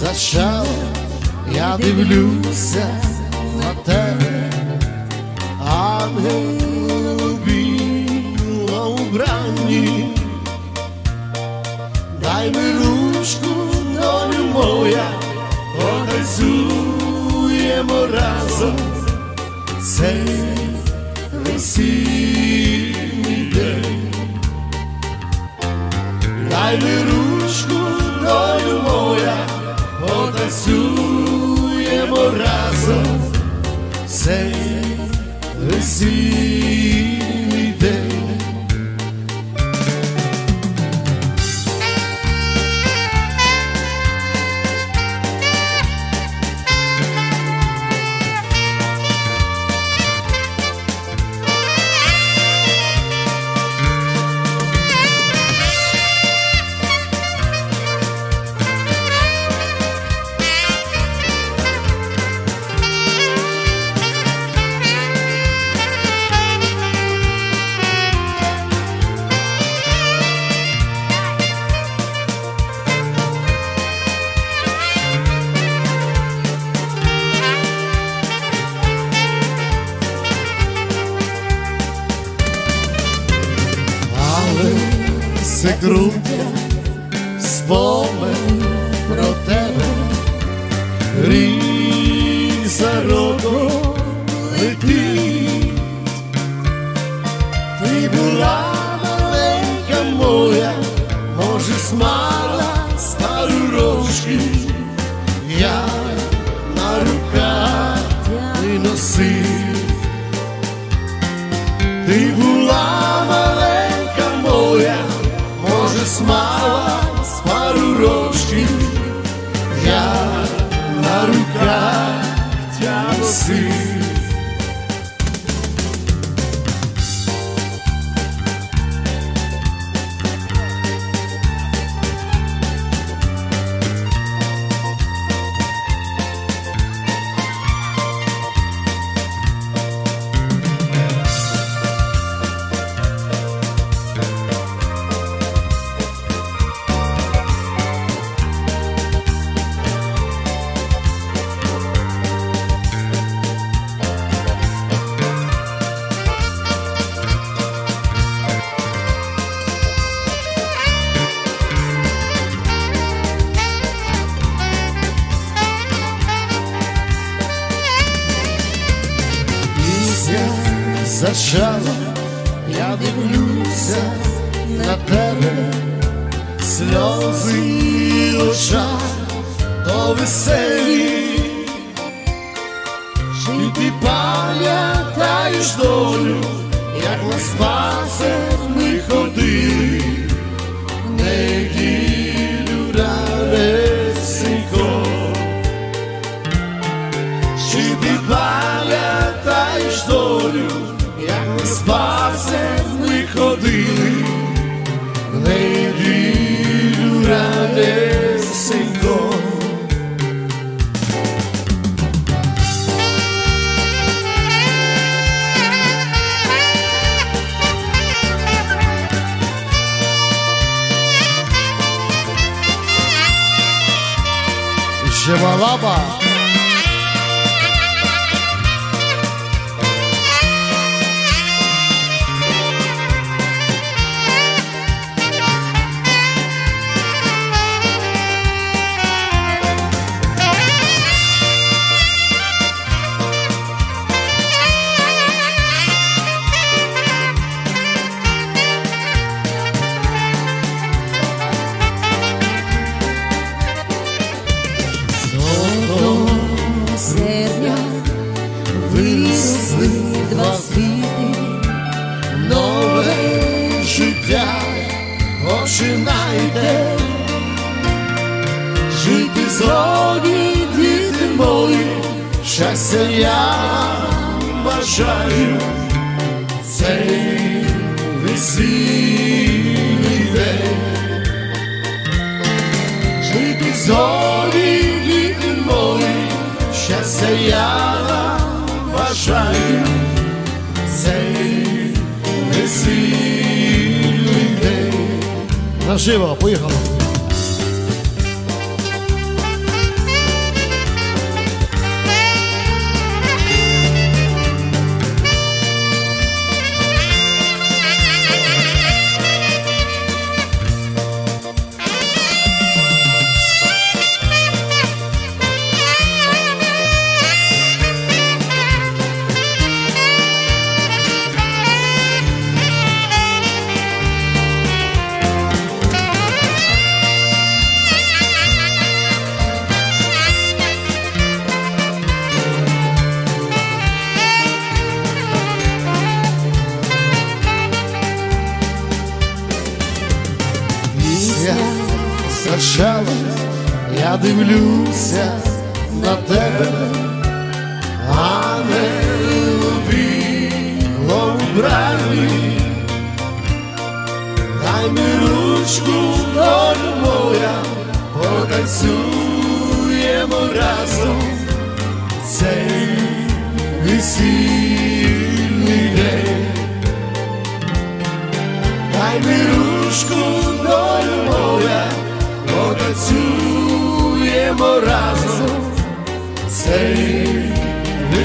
зачала, я дивлюся на тебе, ангел у білому вбранні. Дай ми ручку, долю моя, потанцюємо разом цей весільний день. Дай ми ручку, цей круто, спомин про тебе, зачала, я дивлюся на тебе, сльози очах то веселі, чи ти пам'ятаєш долю, як на спасах ми ходили, неділю ранесенько. Чи ти пам'ятаєш як ми ходили, в неділю ранесенько. Шевалаба. Починайте. Жити згоді, діти мої, щастя я бажаю. Цей весільний 去吧不会喝了 Спочатку я дивлюся на тебе, а не у білому браві. Дай ми ручку, долю моя, потанцюємо разом цей весільний день. Дай ми ручку, разом. Цей не